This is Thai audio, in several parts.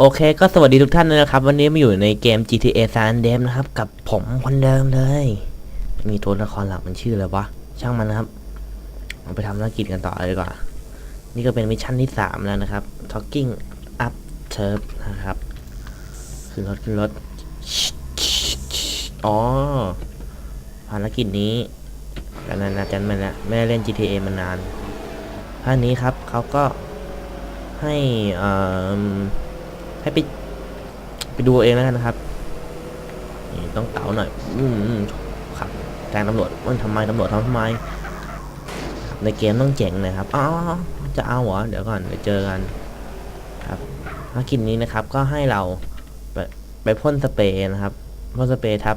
โอเคก็สวัสดีทุกท่านด้วยนะครับ วันนี้มาอยู่ในเกม GTA San Andreas นะครับ กับผมคนเดิมเลย มีตัวละครหลักมันชื่ออะไรวะ ช่างมันนะครับเราไปทำธุรกิจกันต่อเลยดีกว่านี่ก็เป็นมิชชั่นที่สามแล้วนะครับ Talking Up Turf นะครับคือรถคือรถ อ๋อ ภารกิจนี้กันนานจันมาแล้วไม่ได้เล่น GTA มานานภาคนี้ครับเขาก็ให้อ่อ ให้ไปไปดูเองแล้วกันนะครับนี่ต้องเก๋าหน่อย อืมครับแทงตำรวจว่าทำไมตำรวจทำทำไม ในเกมต้องเจ๋งนะครับอ๋อจะเอาเหรอเดี๋ยวก่อนเดี๋ยวเจอกัน ครับภารกิจนี้นะครับ ก็ให้เราไปไปพ่นสเปรย์นะครับพ่นสเปรย์ทับ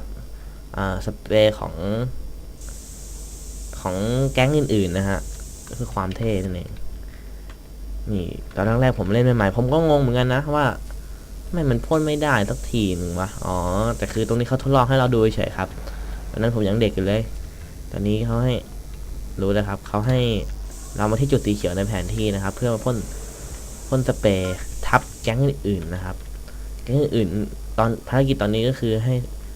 อ่าสเปรย์ของของแก๊งอื่นๆนะฮะก็คือความเท่นั่นเองนี่ตอนแรกๆผมเล่นใหม่ๆผมก็งงเหมือนกันนะว่า ไม่มันพ่นไม่ได้สักทีหนึ่งวะ อ๋อ แต่คือตรงนี้เขาทดลองให้เราดูเฉยครับตอนนั้นผมยังเด็กอยู่เลย ตอนนี้เขาให้รู้แล้วครับ เขาให้เรามาที่จุดสีเขียวในแผนที่นะครับ เพื่อมาพ่นพ่นสเปรย์ทับแก๊งอื่นๆนะครับ แก๊งอื่นๆตอนภารกิจตอนนี้ก็คือให้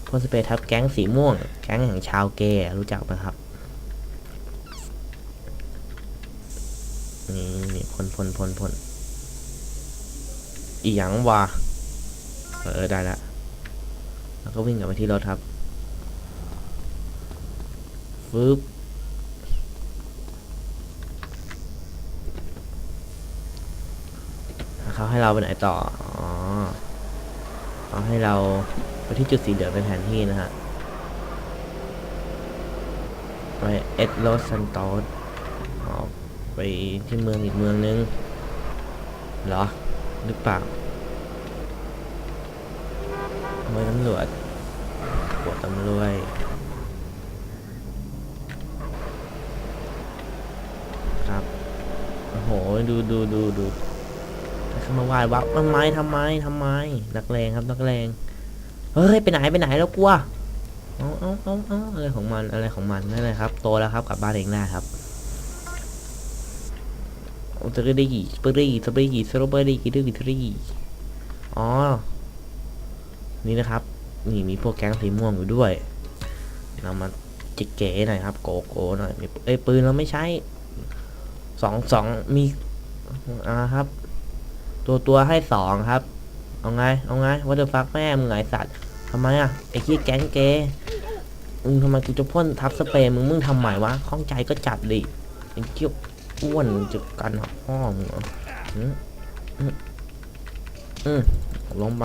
พ่นสเปรย์ทับแก๊งสีม่วง แก๊งของชาวเกย์รู้จักไหมครับนี่นี่พ่นพ่นพ่นพ่นอีหยังวะ เออได้ละแล้วก็วิ่งกลับมาที่รถครับฟึบเขาให้เราไปไหนต่อ อ๋อเขาให้เราไปที่จุดสีเหลืองเป็นแผนที่นะฮะ ไปเอ็ดโรสันตอสออกไปที่เมืองอีกเมืองนึง เหรอ หรือเปล่า ทำไมตำรวจปวดตำรวจครับ โอ้โห ดูดูดูดูเข้ามาไหว้วับทำไมทำไมทำไม นักเลงครับนักเลงเฮ้ย ไปไหนไปไหนแล้วกลัวเอาเอาเอาเอาอะไรของมันอะไรของมันนั่นแหละครับ โตแล้วครับกลับบ้านเองได้ครับสตรอเบอรี่สตรอเบอรี่สตรอเบอรี่สตรอเบอรี่สตรอเบอรี่อ๋อ นี่นะครับ นี่มีพวกแก๊งสีม่วงอยู่ด้วย เรามาจิกเก๋หน่อยครับโกโก้หน่อยมีเอ้ยปืนเราไม่ใช้สองสองมีอ่าครับ ตัวตัวให้สองครับ เอาไง เอาไงว่าจะฟักแม่มึงไงสัตว์ทำไมอะไอ้ขี้แก๊งเกย์มึงทำไมกูจะพ่นทับสเปรย์มึงมึงทำใหม่วะข้องใจก็จัดดิไอ้เกี้ยวอ้วนจะกันหักพ่องเหรออืมอืมล้มไป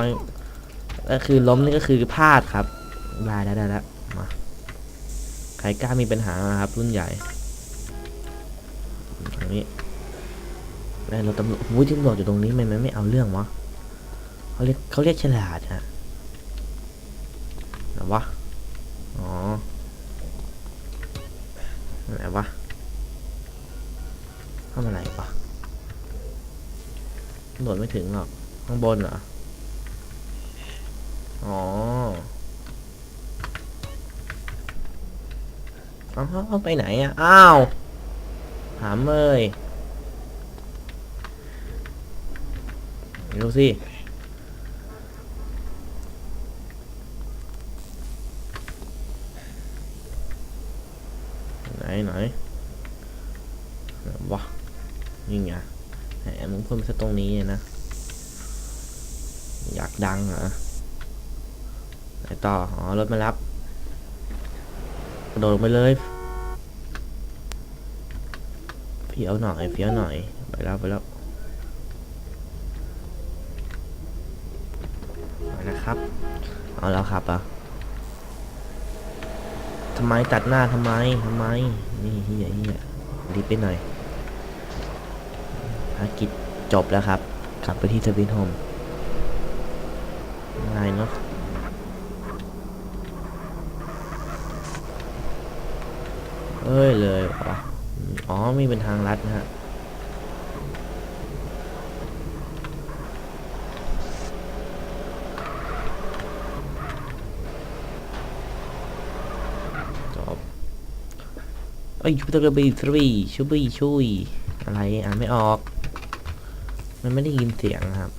ก็คือล้มนี่ก็คือพลาดครับได้ได้ได้แล้วมาใครกล้ามีปัญหาครับ รุ่นใหญ่ตรงนี้ได้เรถตำรวจวุ้ยตำรวจอยู่ตรงนี้ทำไมมันไม่เอาเรื่องวะเขาเรียกเขาเรียกฉลาดฮะไหนวะอ๋อไหนวะทำอะไรปะโดดไม่ถึงหรอกข้างบนเหรอเอาเอาเอาไปไหนอะ อ้าวถามเลยดูสิไหนไหนวะนี่ไงแหมมึงพูดมาซะตรงนี้เลยนะ อยากดังเหรอไหนต่อ อ๋อ รถมารับ กระโดดไปเลย เฟี้ยวหน่อยเฟี้ยวหน่อย ไปแล้วไปแล้วไปนะครับ เอาแล้วครับอะทำไมตัดหน้าทำไมทำไม นี่เฮียเฮียรีบไปหน่อยภารกิจจบแล้วครับกลับไปที่สวิตโฮมง่ายเนาะเอ้ยเลยเหร อ๋อมีเป็นทางลัดนะฮะจบเอ้ยชูตะบีทรีชูบีช่วยอะไรอ่านไม่ออก มันไม่ได้ยินเสียงครับ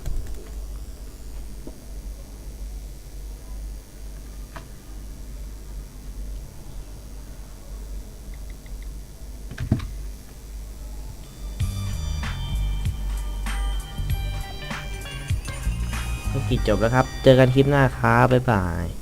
ภารกิจจบแล้วครับ เจอกันคลิปหน้าครับบ๊ายบาย